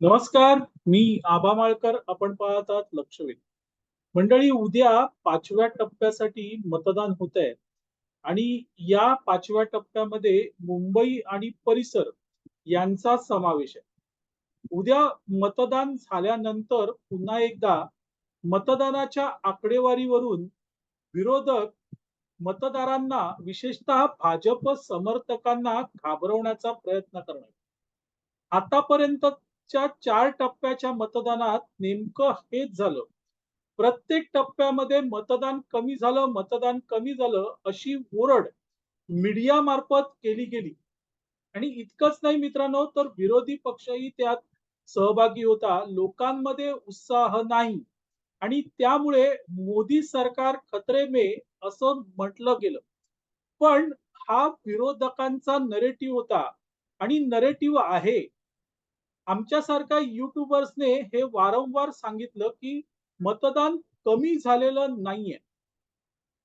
नमस्कार मी आबा माळकर. आपण पाहतात लक्षवेध. मंडळी उद्या पाचव्या टप्प्यासाठी मतदान होत आहे आणि या पाचव्या टप्प्यामध्ये मुंबई आणि परिसर यांचा समावेश आहे. उद्या मतदान झाल्यानंतर पुन्हा एकदा मतदानाच्या आकडेवारीवरून विरोधक मतदारांना विशेषतः भाजप समर्थकांना घाबरवण्याचा प्रयत्न करणार आतापर्यंत मागच्या चार टप्प्याच्या मतदानात नेमकं हेच झालं. प्रत्येक टप्प्यामध्ये मतदान कमी झालं मतदान कमी झालं अशी ओरड मीडिया मार्फत केली गेली. आणि इतकंच नाही मित्रांनो तर विरोधी पक्षही त्यात सहभागी होता. लोकांमध्ये उत्साह नाही. आणि त्यामुळे मोदी सरकार खतरे मे असं म्हटलं गेलं. पण हा विरोधकांचा नरेटिव्ह होता. आणि नरेटिव्ह आहे. आमच्यासारख्या युट्यूबर्सने हे वारंवार सांगितलं की मतदान कमी झालेलं नाहीये.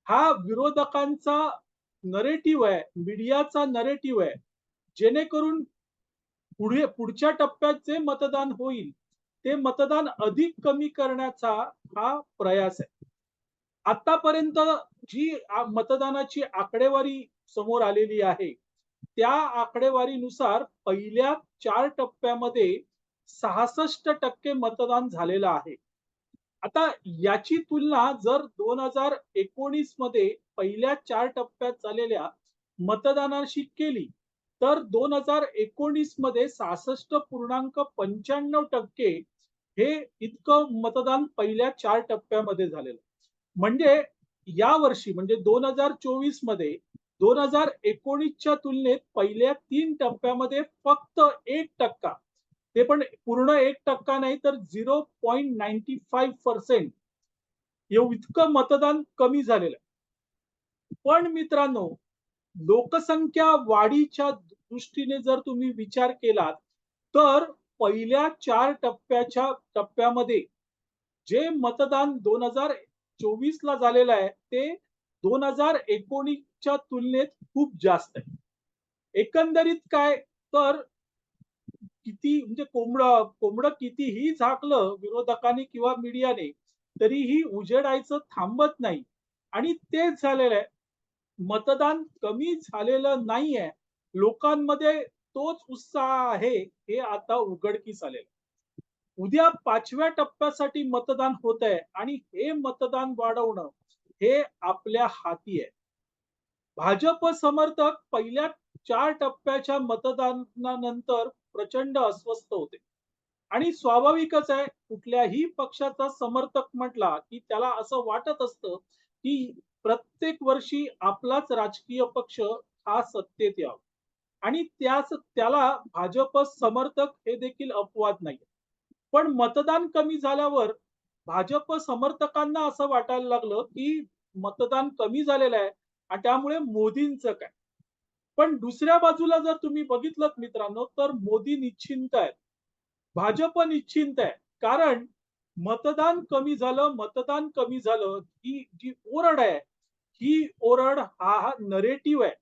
हा विरोधकांचा नरेटिव्ह आहे मीडियाचा नरेटिव्ह आहे. जेणेकरून पुढे पुढच्या टप्प्यात जे मतदान होईल. ते मतदान अधिक कमी करण्याचा हा प्रयास आहे. आतापर्यंत जी मतदानाची आकडेवारी समोर आलेली आहे त्या आकडेवारीनुसार पहिल्या चार टप्प्यामध्ये सहासष्ट टक्के मतदान झालेलं आहे. आता याची तुलना जर दोन हजार एकोणीसमध्ये पहिल्या चार टप्प्यात झालेल्या मतदानाशी केली तर दोन हजार एकोणीसमध्ये सहासष्ट पूर्णांक पंच्याण्णव टक्के हे इतकं मतदान पहिल्या चार टप्प्यामध्ये झालेलं. म्हणजे या वर्षी म्हणजे दोन हजार चोवीसमध्ये दोन हजार एकोणीसच्या तुलनेत पहिल्या तीन टप्प्यामध्ये फक्त एक टक्का. ते पण पूर्ण एक टक्का नाही तर zero point ninety five percent इतकं मतदान कमी झालेलं आहे. पण मित्रांनो लोकसंख्या वाढीच्या दृष्टीने जर तुम्ही विचार केलात तर पहिल्या चार टप्प्याच्या टप्प्यामध्ये जे मतदान दोन हजार चोवीस ला झालेलं आहे ते दोन हजार एकोणीसच्या तुलनेत खूप जास्त आहे. एकंदरीत काय? तर किती म्हणजे कोंबड कोंबड कितीही झाकलं विरोधकांनी किंवा मीडियाने तरीही उजेडायचं थांबत नाही. आणि तेच झालेलं आहे. मतदान कमी झालेलं नाहीये. लोकांमध्ये तोच उत्साह आहे हे आता उघडकीस आलेलं उद्या पाचव्या टप्प्यासाठी मतदान होत आहे आणि हे मतदान वाढवणं हे आपल्या हाती आहे. भाजप समर्थक पहिल्या चार टप्प्याच्या मतदानानंतर प्रचंड अस्वस्थ होते. आणि स्वाभाविकच आहे कुठल्याही पक्षाचा समर्थक म्हटला की त्याला असं वाटत असतं की प्रत्येक वर्षी आपलाच राजकीय पक्ष हा सत्तेत यावा. आणि त्याच त्याला भाजप समर्थक हे देखील अपवाद नाही पण मतदान कमी झाल्यावर भाजप समर्थकांना असं वाटायला लागलं की मतदान कमी झालेलं आहे. आणि त्यामुळे मोदींचं काय? पण दुसऱ्या बाजूला जर तुम्ही बघितलं मित्रांनो तर मोदी निश्चिंत आहेत. भाजप निश्चिंत आहे. कारण मतदान कमी झालं मतदान कमी झालं ही जी ओरड आहे ही ओरड हा हा नरेटिव्ह आहे.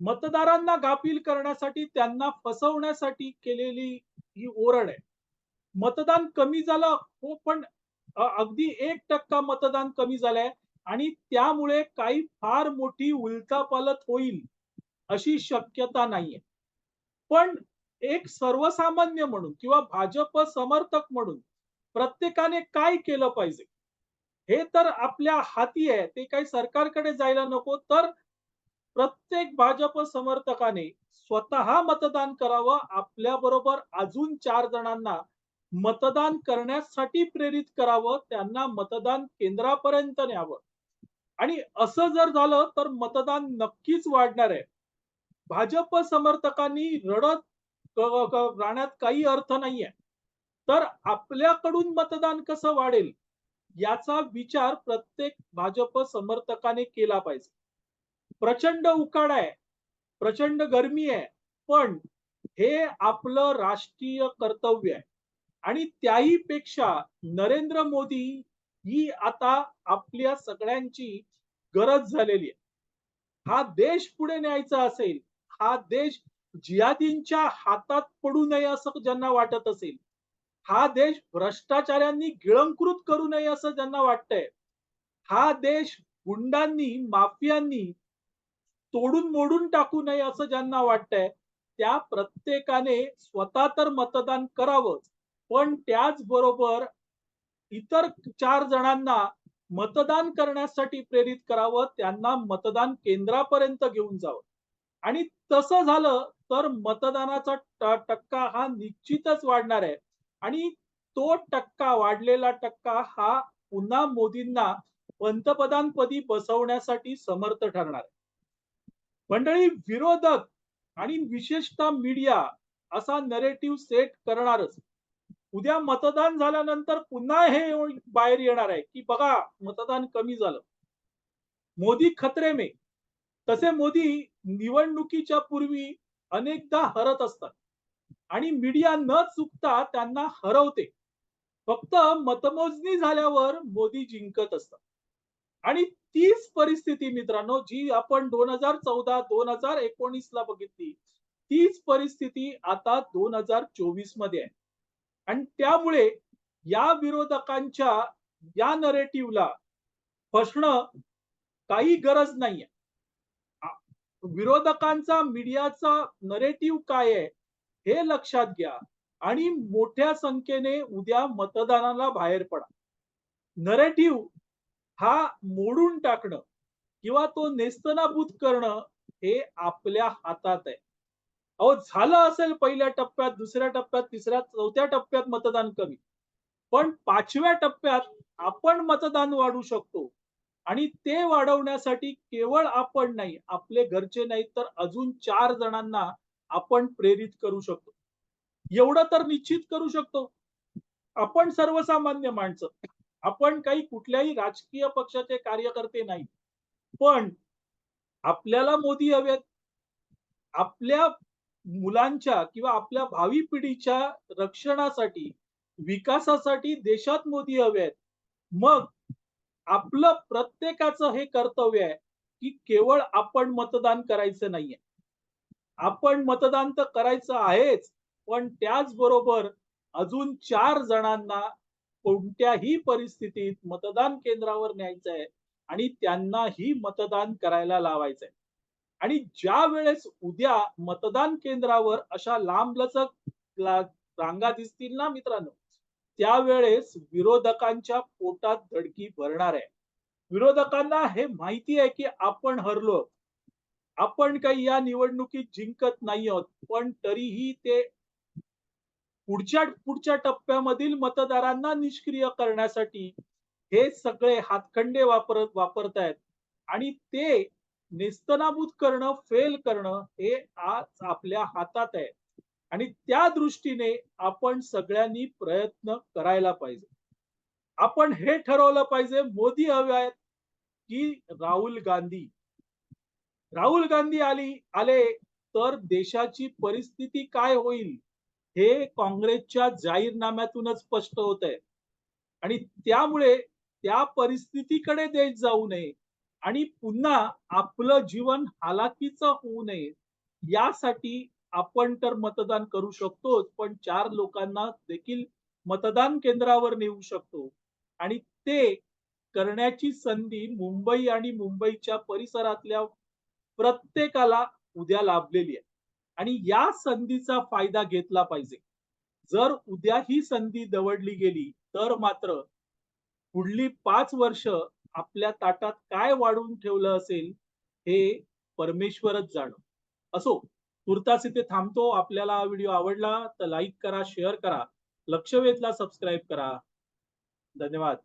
मतदारांना गाफील करण्यासाठी त्यांना फसवण्यासाठी केलेली ही ओरड आहे. मतदान कमी झालं हो पण अगदी एक टक्का मतदान कमी झालंय. आणि त्यामुळे काही फार मोठी उलटापालत होईल अशी शक्यता नाहीये. पण एक सर्वसामान्य म्हणून किंवा भाजप समर्थक म्हणून प्रत्येकाने काय केलं पाहिजे? हे तर आपल्या हाती आहे ते काही सरकारकडे जायला नको तर प्रत्येक भाजप समर्थकाने स्वतः मतदान करावं आपल्या बरोबर अजून चार जणांना मतदान करण्यासाठी प्रेरित करावं त्यांना मतदान केंद्रापर्यंत न्यावं. आणि असं जर झालं तर मतदान नक्कीच वाढणार आहे. भाजप समर्थकांनी रडत राहण्यात काही अर्थ नाहीये. तर आपल्याकडून मतदान कसं वाढेल? याचा विचार प्रत्येक भाजप समर्थकाने केला पाहिजे. प्रचंड उकाड आहे प्रचंड गरमी आहे पण हे आपलं राष्ट्रीय कर्तव्य आहे. आणि त्याही पेक्षा नरेंद्र मोदी ही आता आपल्या सगळ्यांची गरज झालेली आहे. हा देश पुढे न्यायचा असेल हा देश जियादींच्या हातात पडू नये असं ज्यांना वाटत असेल हा देश भ्रष्टाचाऱ्यांनी गिळंकृत करू नये असं ज्यांना वाटतंय हा देश गुंडांनी माफियांनी तोडून मोडून टाकू नये असं ज्यांना वाटतंय त्या प्रत्येकाने स्वतः तर मतदान करावंच पण त्याचबरोबर इतर चार जणांना मतदान करण्यासाठी प्रेरित करावं त्यांना मतदान केंद्रापर्यंत घेऊन जावं. आणि तसं झालं तर मतदानाचा टक्का हा निश्चितच वाढणार आहे. आणि तो टक्का वाढलेला टक्का हा पुन्हा मोदींना पंतप्रधानपदी बसवण्यासाठी समर्थ ठरणार आहे. मंडळी विरोधक आणि विशेषतः मीडिया असा नरेटिव्ह सेट करणारच. उद्या मतदान झाल्यानंतर पुन्हा हे बाहेर येणार आहे. की बघा मतदान कमी झालं. मोदी खतरे मे. तसे मोदी निवडणुकीच्या पूर्वी अनेकदा हरत असतात. आणि मीडिया न चुकता त्यांना हरवते. फक्त मतमोजणी झाल्यावर मोदी जिंकत असतात. आणि तीच परिस्थिती मित्रांनो जी आपण दोन हजार चौदा दोन हजार एकोणीस ला बघितली तीच परिस्थिती आता दोन हजार चोवीसमध्ये आहे. आणि त्यामुळे या विरोधकांच्या या नरेटिव्हला फसणं काही गरज नाहीये. विरोधकांचा मीडियाचा नरेटिव्ह काय आहे हे लक्षात घ्या आणि मोठ्या संख्येने उद्या मतदानाला बाहेर पडा. नरेटिव्ह हा मोडून टाकणं किंवा तो नेस्तनाभूत करणं हे आपल्या हातात आहे. अहो झालं असेल पहिल्या टप्प्यात दुसऱ्या टप्प्यात तिसऱ्या चौथ्या टप्प्यात मतदान कमी. पण पाचव्या टप्प्यात आपण मतदान वाढू शकतो. आणि ते वाढवण्यासाठी केवळ आपण नाही आपले घरचे नाही तर अजून चार जणांना आपण प्रेरित करू शकतो. एवढं तर निश्चित करू शकतो. आपण सर्वसामान्य माणसं. आपण काही कुठल्याही राजकीय पक्षाचे कार्यकर्ते नाही. पण आपल्याला मोदी हवेत. आपल्या मुलांच्या किंवा आपल्या भावी पिढीच्या रक्षणासाठी विकासासाठी देशात मोदी हवे आहेत. मग आपलं प्रत्येकाचं हे कर्तव्य आहे की केवळ आपण मतदान करायचं नाहीये. आपण मतदान तर करायचं आहेच पण त्याचबरोबर अजून चार जणांना कोणत्याही परिस्थितीत मतदान केंद्रावर न्यायचं आहे आणि त्यांनाही मतदान करायला लावायचं आहे. आणि ज्या वेळेस उद्या मतदान केंद्रावर अशा लांबलचक रांगा दिसतील ना मित्रांनो त्यावेळेस विरोधकांच्या पोटात धडकी भरणार आहे. विरोधकांना हे माहिती आहे की आपण हरलो आपण काही या निवडणुकीत जिंकत नाही आहोत पण तरीही ते पुढच्या पुढच्या टप्प्यामधील मतदारांना निष्क्रिय करण्यासाठी हे सगळे हातखंडे वापरत वापरतायत. आणि ते नेस्तनाबूत करणं फेल करणं हे आज आपल्या हातात आहे. आणि त्या दृष्टीने आपण सगळ्यांनी प्रयत्न करायला पाहिजे. आपण हे ठरवलं पाहिजे मोदी हवे आहेत की राहुल गांधी. राहुल गांधी आली आले तर देशाची परिस्थिती काय होईल हे काँग्रेसच्या जाहीरनाम्यातूनच स्पष्ट होत आहे आणि त्यामुळे त्या परिस्थितीकडे देश जाऊ नये. आणि पुन्हा आपलं जीवन हालाकीचं होऊ नये यासाठी आपण तर मतदान करू शकतोच पण चार लोकांना देखील मतदान केंद्रावर नेऊ शकतो. आणि ते करण्याची संधी मुंबई आणि मुंबईच्या परिसरातल्या प्रत्येकाला उद्या लाभलेली आहे. आणि या संधीचा फायदा घेतला पाहिजे. जर उद्या ही संधी दवडली गेली तर मात्र पुढली पाच वर्ष आपल्या ताटात काय वाढून ठेवलं असेल हे परमेश्वरच जाण. असो तुर्तास इथे थांबतो. आपल्याला हा व्हिडिओ आवडला तर लाईक करा शेअर करा. लक्षवेधला सबस्क्राईब करा. धन्यवाद.